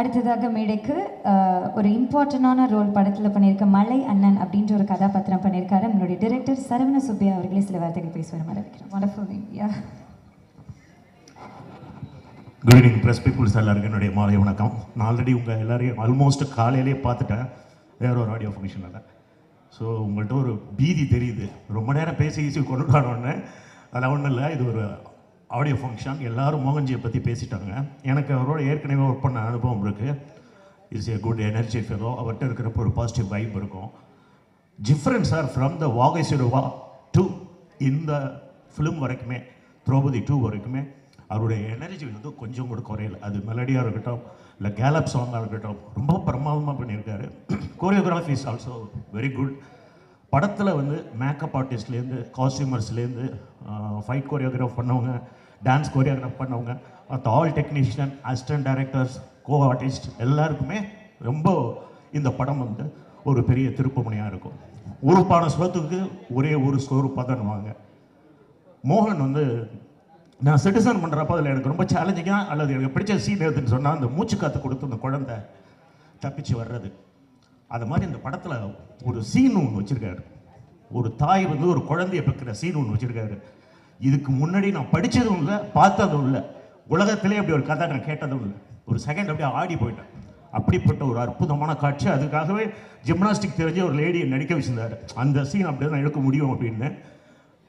அடுத்ததாக மேடைக்கு ஒரு இம்பார்ட்டண்டான ரோல் படத்தில் பண்ணியிருக்க மலை அண்ணன் அப்படின்ற ஒரு கதாபாத்திரம் பண்ணியிருக்காரு. நம்மளுடைய டைரக்டர் சரவண சுப்பியா அவர்களே சில வார்த்தைகள் பேசுவார் மாதிரி wonderful India good evening press peoples எல்லாருக்கும் என்னுடைய மாலை வணக்கம். நான் ஆல்ரெடி உங்கள் எல்லாரையும் ஆல்மோஸ்ட் காலையிலேயே பார்த்துட்டேன். வேற ஒரு ஆடியோ ஃபங்க்ஷனில் ஸோ உங்கள்கிட்ட ஒரு பீதி தெரியுது. ரொம்ப நேரம் பேசி ஈசி கொண்டு வரணுன்னு அதெல்லாம் ஒன்றும் இல்லை. இது ஒரு ஆடியோ ஃபங்க்ஷன் எல்லாரும் மோகன்ஜியை பற்றி பேசிட்டாங்க. எனக்கு அவரோட ஏற்கனவே ஒர்க் பண்ண அனுபவம் இருக்குது is a good energy fellow அவர்கிட்ட இருக்கிறப்ப ஒரு பாசிட்டிவ் வைப் இருக்கும். Different sir from the Vaagai to to இந்த ஃபிலிம் வரைக்குமே திரௌபதி டூ வரைக்குமே அவருடைய எனர்ஜி வந்து கொஞ்சம் கூட குறையல. அது மெலடியாக இருக்கட்டும் இல்லை கேலப் சாங்காக இருக்கட்டும் ரொம்ப பிரமாதமாக பண்ணியிருக்காரு. Choreography is also very good படத்தில் வந்து மேக்கப் ஆர்டிஸ்ட்லேருந்து காஸ்டியூமர்ஸ்லேருந்து ஃபைட் கோரியோகிராஃப் பண்ணவங்க டான்ஸ் கோரியோகிராஃப் பண்ணவங்க மற்ற all technician assistant directors co artist எல்லாருக்குமே ரொம்ப இந்த படம் வந்து ஒரு பெரிய திருப்புமுனையாக இருக்கும். உறுப்பான பான சோத்துக்கு ஒரே ஒரு சோறு பதனுவாங்க மோகன் வந்து நான் சிட்டிசன் பண்ணுறப்ப அதில் எனக்கு ரொம்ப சேலஞ்சிங்காக அல்லது எனக்கு பிடிச்ச சீன் எதுன்னு சொன்னால் அந்த மூச்சு காற்று கொடுத்து அந்த குழந்தை தப்பிச்சு வர்றது. அது மாதிரி இந்த படத்தில் ஒரு சீன் ஒன்று வச்சுருக்காரு. ஒரு தாய் வந்து ஒரு குழந்தைய பிறக்கிற சீன் ஒன்று வச்சுருக்காரு. இதுக்கு முன்னாடி நான் படித்ததும் இல்லை பார்த்ததும் இல்லை. உலகத்திலே அப்படி ஒரு கதை நான் கேட்டதும் இல்லை. ஒரு செகண்ட் அப்படியே ஆடி போயிட்டேன். அப்படிப்பட்ட ஒரு அற்புதமான காட்சி. அதுக்காகவே ஜிம்னாஸ்டிக் தெரிஞ்ச ஒரு லேடியை நடிக்க வச்சிருந்தார். அந்த சீன் அப்படி நான் எடுக்க முடியும் அப்படின்னு.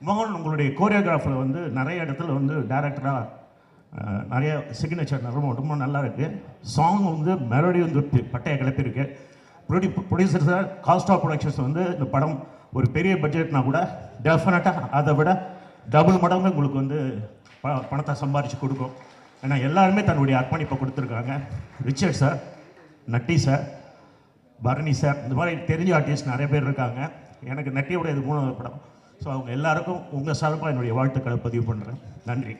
மோகன் உங்களுடைய கோரியோகிராஃபில் வந்து நிறைய இடத்துல வந்து டேரக்டராக நிறைய சிக்னேச்சர் ரொம்ப ரொம்ப நல்லா இருக்குது சாங் வந்து மெலடி வந்து பட்டையை கிளப்பியிருக்கு. ப்ரொடி producer sir cast of productions வந்து இந்த படம் ஒரு பெரிய பட்ஜெட்னா கூட டெஃபினட்டாக அதை விட டபுள் மடங்கு உங்களுக்கு வந்து ப பணத்தை சம்பாரித்து கொடுக்கும். ஏன்னா எல்லாருமே தன்னுடைய அர்ப்பணிப்பை கொடுத்துருக்காங்க. Richard sir Natty sir Bharani sir இந்த மாதிரி தெரிஞ்ச ஆர்டிஸ்ட் நிறைய பேர் இருக்காங்க. எனக்கு நட்டியோட இது மூணாவது படம். ஸோ அவங்க எல்லாருக்கும் உங்கள் சார்பாக என்னுடைய வாழ்த்துக்களை பதிவு பண்ணுறேன் நன்றி.